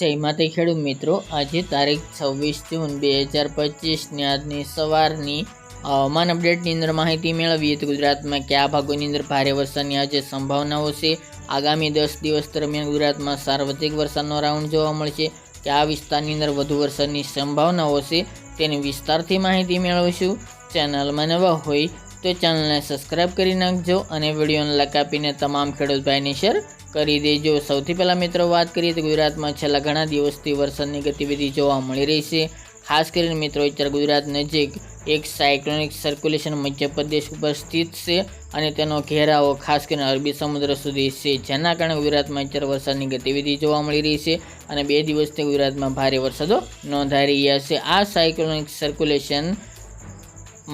જય માતા ખેડૂત મિત્રો. આજે તારીખ છવ્વીસ જૂન બે હજાર પચીસની આજની સવારની હવામાન અપડેટની અંદર માહિતી મેળવીએ તો ગુજરાતમાં કયા ભાગોની અંદર ભારે વરસાદની આજે સંભાવનાઓ છે. આગામી દસ દિવસ દરમિયાન ગુજરાતમાં સાર્વત્રિક વરસાદનો રાઉન્ડ જોવા મળશે. કયા વિસ્તારની અંદર વધુ વરસાદની સંભાવનાઓ છે તેની વિસ્તારથી માહિતી મેળવીશું. ચેનલમાં નવા હોય તો ચેનલને સબસ્ક્રાઇબ કરી નાખજો અને વિડીયોને આપીને તમામ ખેડૂત ભાઈને શેર કરી દેજો. સૌથી પહેલાં મિત્રો વાત કરીએ તો ગુજરાતમાં છેલ્લા ઘણા દિવસથી વરસાદની ગતિવિધિ જોવા મળી રહી છે. ખાસ કરીને મિત્રો અત્યારે ગુજરાત નજીક એક સાયક્લોનિક સર્ક્યુલેશન મધ્યપ્રદેશ ઉપર સ્થિત છે અને તેનો ઘેરાવો ખાસ કરીને અરબી સમુદ્ર સુધી છે. જેના કારણે ગુજરાતમાં અત્યારે વરસાદની ગતિવિધિ જોવા મળી રહી છે અને બે દિવસથી ગુજરાતમાં ભારે વરસાદો નોંધાઈ રહ્યા છે. આ સાયક્લોનિક સર્ક્યુલેશન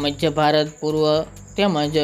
મધ્ય ભારત પૂર્વ તેમજ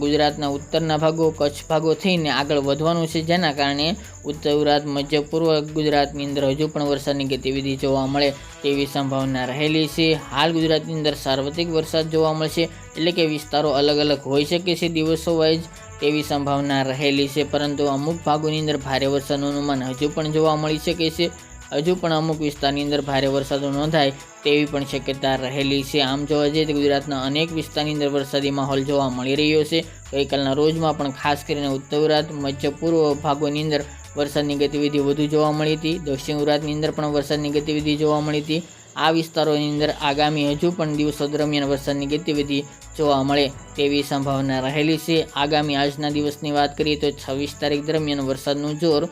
ગુજરાતના ઉત્તરના ભાગો, કચ્છ ભાગો થઈને આગળ વધવાનું છે. જેના કારણે ઉત્તર ગુજરાત, મધ્ય પૂર્વ ગુજરાતની અંદર હજુ પણ વરસાદની ગતિવિધિ જોવા મળે તેવી સંભાવના રહેલી છે. હાલ ગુજરાતની અંદર સાર્વત્રિક વરસાદ જોવા મળશે, એટલે કે વિસ્તારો અલગ અલગ હોઈ શકે છે દિવસો વાઇઝ તેવી સંભાવના રહેલી છે. પરંતુ અમુક ભાગોની અંદર ભારે વરસાદનું અનુમાન હજુ પણ જોવા મળી શકે છે. હજુ પણ અમુક વિસ્તારની અંદર ભારે વરસાદો નોંધાય તેવી પણ શક્યતા રહેલી છે. આમ જોવા જઈએ તો ગુજરાતના અનેક વિસ્તારની અંદર વરસાદી માહોલ જોવા મળી રહ્યો છે. ગઈકાલના રોજમાં પણ ખાસ કરીને ઉત્તર ગુજરાત, મધ્ય પૂર્વ ભાગોની અંદર વરસાદની ગતિવિધિ વધુ જોવા મળી હતી. દક્ષિણ ગુજરાતની અંદર પણ વરસાદની ગતિવિધિ જોવા મળી હતી. આ વિસ્તારોની અંદર આગામી હજુ પણ દિવસો દરમિયાન વરસાદની ગતિવિધિ જોવા મળે તેવી સંભાવના રહેલી છે. આગામી આજના દિવસની વાત કરીએ તો છવ્વીસ તારીખ દરમિયાન વરસાદનું જોર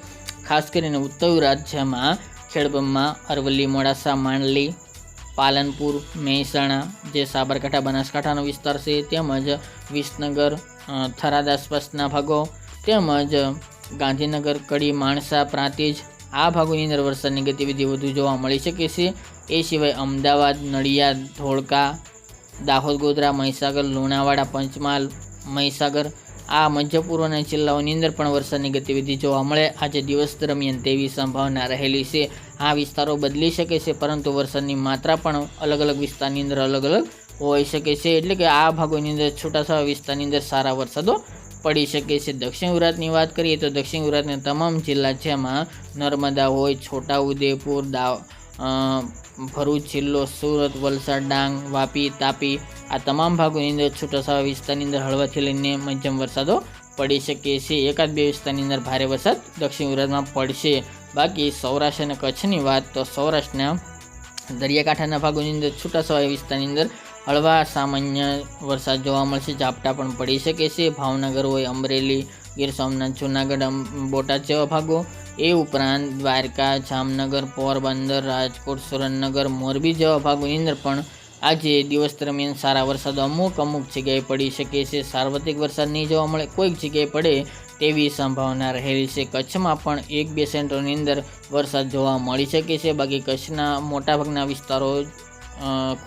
ખાસ કરીને ઉત્તર રાજ્યમાં ખેડબ્રહ્મા અરવલ્લી, મોડાસા, માંડલી, પાલનપુર, મહેસાણા જે સાબરકાંઠા, બનાસકાંઠાનો વિસ્તાર છે, તેમજ વિસનગર થરાદ આસપાસના ભાગો, તેમજ ગાંધીનગર, કડી, માણસા, પ્રાંતિજ આ ભાગોની અંદર વરસાદની ગતિવિધિ વધુ જોવા મળી શકે છે. એ સિવાય અમદાવાદ, નડિયાદ, ધોળકા, દાહોદ, ગોધરા, મહીસાગર, લુણાવાડા, પંચમહાલ, મહીસાગર આ મધ્ય પૂર્વના જિલ્લાઓની અંદર પણ વરસાદની ગતિવિધિ જોવા મળે. આજે દિવસ દરમિયાન તેવી સંભાવના રહેલી છે. આ વિસ્તારો બદલી શકે છે, પરંતુ વરસાદની માત્રા પણ અલગ અલગ વિસ્તારની અંદર અલગ અલગ હોઈ શકે છે. એટલે કે આ ભાગોની અંદર છૂટાછવાયા વિસ્તારની અંદર સારા વરસાદો પડી શકે છે. દક્ષિણ ગુજરાતની વાત કરીએ તો દક્ષિણ ગુજરાતના તમામ જિલ્લા જેમાં નર્મદા હોય, છોટાઉદેપુર દાવ ભરૂચ, જિલ્લો, સુરત, વલસાડ, ડાંગ, વાપી, તાપી આ તમામ ભાગોની અંદર છૂટાછવાયા વિસ્તારની અંદર હળવાથી લઈને મધ્યમ વરસાદો પડી શકે છે. એકાદ બે વિસ્તારની અંદર ભારે વરસાદ દક્ષિણ ગુજરાતમાં પડશે. બાકી સૌરાષ્ટ્ર અને કચ્છની વાત તો સૌરાષ્ટ્રના દરિયાકાંઠાના ભાગોની અંદર છૂટાછવાયા વિસ્તારની અંદર હળવા સામાન્ય વરસાદ જોવા મળશે. ઝાપટા પણ પડી શકે છે. ભાવનગર હોય, અમરેલી, ગીર સોમનાથ, જૂનાગઢ બોટાદ જેવા ભાગો એ ઉપરાંત દ્વારકા, જામનગર, પોરબંદર, રાજકોટ, સુરેન્દ્રનગર, મોરબી જેવા ભાગોની અંદર પણ આજે દિવસ દરમિયાન સારા વરસાદ અમુક અમુક જગ્યાએ પડી શકે છે. સાર્વત્રિક વરસાદ નહીં જોવા મળે, કોઈક જગ્યાએ પડે તેવી સંભાવના રહેલી છે. કચ્છમાં પણ એક બે સેન્ટરોની અંદર વરસાદ જોવા મળી શકે છે. બાકી કચ્છના મોટાભાગના વિસ્તારો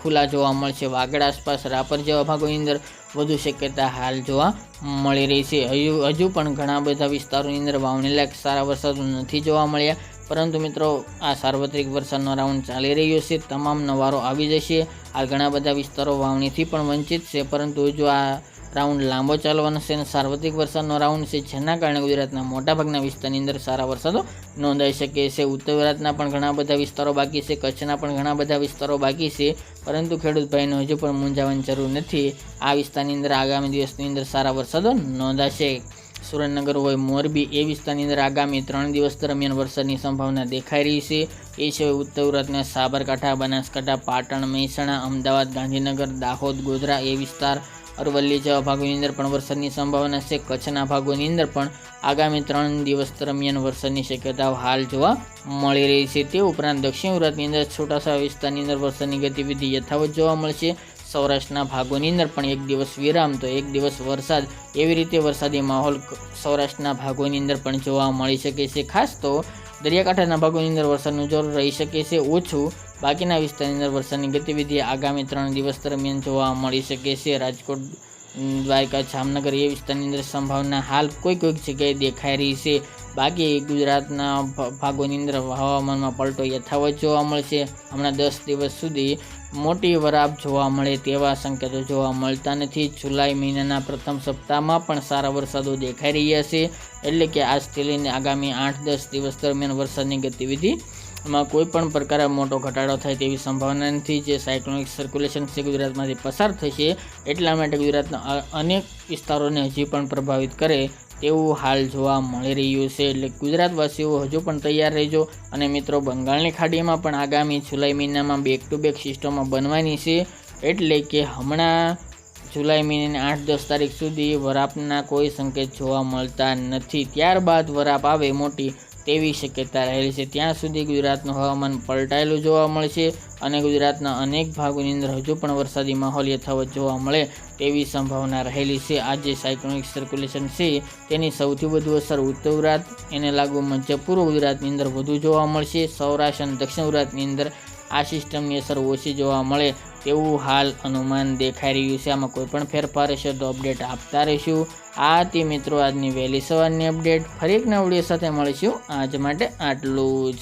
ખુલ્લા જોવા મળશે. વાગડ આસપાસ રાપર જેવા ભાગોની અંદર વધુ શક્યતા હાલ જોવા મળી રહી છે. હજુ હજુ પણ ઘણા બધા વિસ્તારોની અંદર વાવણી લાયક સારા વરસાદ નથી જોવા મળ્યા. પરંતુ મિત્રો, આ સાર્વત્રિક વરસાદનો રાઉન્ડ ચાલી રહ્યો છે. તમામ નવારો આવી જશે. આ ઘણા બધા વિસ્તારો વાવણીથી પણ વંચિત છે. પરંતુ જો આ રાઉન્ડ લાંબો ચાલવાનો છે અને સાર્વત્રિક વરસાદનો રાઉન્ડ છે. જેના કારણે ગુજરાતના મોટાભાગના વિસ્તારની અંદર સારા વરસાદો નોંધાઈ શકે છે. ઉત્તર ગુજરાતના પણ ઘણા બધા વિસ્તારો બાકી છે. કચ્છના પણ ઘણા બધા વિસ્તારો બાકી છે. પરંતુ ખેડૂત ભાઈનો હજુ પણ મૂંઝાવાની જરૂર નથી. આ વિસ્તારની અંદર આગામી દિવસની અંદર સારા વરસાદો નોંધાશે. સુરેન્દ્રનગર હોય, મોરબી, એ વિસ્તારની અંદર આગામી ત્રણ દિવસ દરમિયાન વરસાદની સંભાવના દેખાઈ રહી છે. એ સિવાય ઉત્તર ગુજરાતના સાબરકાંઠા, બનાસકાંઠા, પાટણ, મહેસાણા, અમદાવાદ, ગાંધીનગર, દાહોદ, ગોધરા એ વિસ્તાર અરવલ્લી જેવા ભાગોની અંદર પણ વરસાદની સંભાવના છે. કચ્છના ભાગોની અંદર પણ આગામી ત્રણ દિવસ દરમિયાન વરસાદની શક્યતાઓ હાલ જોવા મળી રહી છે. તે ઉપરાંત દક્ષિણ ગુજરાતની અંદર છોટાસા વિસ્તારની અંદર વરસાદની ગતિવિધિ યથાવત જોવા મળશે. સૌરાષ્ટ્રના ભાગોની અંદર પણ એક દિવસ વિરામ તો એક દિવસ વરસાદ એવી રીતે વરસાદી માહોલ સૌરાષ્ટ્રના ભાગોની અંદર પણ જોવા મળી શકે છે. ખાસ તો દરિયાકાંઠાના ભાગોની અંદર વરસાદનું જોર રહી શકે છે, ઓછું. બાકીના વિસ્તારની અંદર વરસાદની ગતિવિધિ આગામી ત્રણ દિવસ દરમિયાન જોવા મળી શકે છે. રાજકોટ દ્વારકા, જામનગર એ વિસ્તારની અંદર સંભાવના હાલ કોઈ કોઈક જગ્યાએ દેખાઈ રહી છે. બાકી ગુજરાતના ભાગોની અંદર હવામાનમાં પલટો યથાવત જોવા મળશે. હમણાં દસ દિવસ સુધી મોટી વરાપ જોવા મળે તેવા સંકેતો જોવા મળતા નથી. જુલાઈ મહિનાના પ્રથમ સપ્તાહમાં પણ સારા વરસાદો દેખાઈ રહ્યા છે. એટલે કે આજથી લઈને આગામી આઠ દસ દિવસ દરમિયાન વરસાદની ગતિવિધિ એમાં કોઈ પણ પ્રકારે મોટો ઘટાડો થાય તેવી સંભાવના નથી. જે સાયક્લોનિક સર્ક્યુલેશન છે, ગુજરાતમાંથી પસાર થશે એટલા માટે ગુજરાતના અનેક વિસ્તારોને હજી પણ પ્રભાવિત કરે તેવું હાલ જોવા મળી રહ્યું છે. એટલે ગુજરાતવાસીઓ હજુ પણ તૈયાર રહેજો. અને મિત્રો, બંગાળની ખાડીમાં પણ આગામી જુલાઈ મહિનામાં બેક ટુ બેક સિસ્ટમો બનવાની છે. એટલે કે હમણાં જુલાઈ મહિનાની આઠ દસ તારીખ સુધી વરાપના કોઈ સંકેત જોવા મળતા નથી. ત્યારબાદ વરાપ આવે મોટી તેવી શક્યતા રહેલી છે. ત્યાં સુધી ગુજરાતનું હવામાન પલટાયેલું જોવા મળશે અને ગુજરાતના અનેક ભાગોની અંદર હજુ પણ વરસાદી માહોલ યથાવત જોવા મળે તેવી સંભાવના રહેલી છે. આ જે સાયક્લોનિક સર્ક્યુલેશન છે. તેની સૌથી વધુ અસર ઉત્તર ગુજરાત, એને લાગુ મધ્ય પૂર્વ ગુજરાતની અંદર વધુ જોવા મળશે. સૌરાષ્ટ્ર અને દક્ષિણ ગુજરાતની અંદર આ સિસ્ટમની અસર ઓછી જોવા મળે તેવું હાલ અનુમાન દેખાઈ રહ્યું છે? આમાં કોઈ પણ ફેરફાર હશે તો અપડેટ આપતા રહીશું. આ તે મિત્રો આજની વહેલી સવારની અપડેટ ફરી એક નવડીઓ સાથે મળીશું. આજ માટે આટલું જ.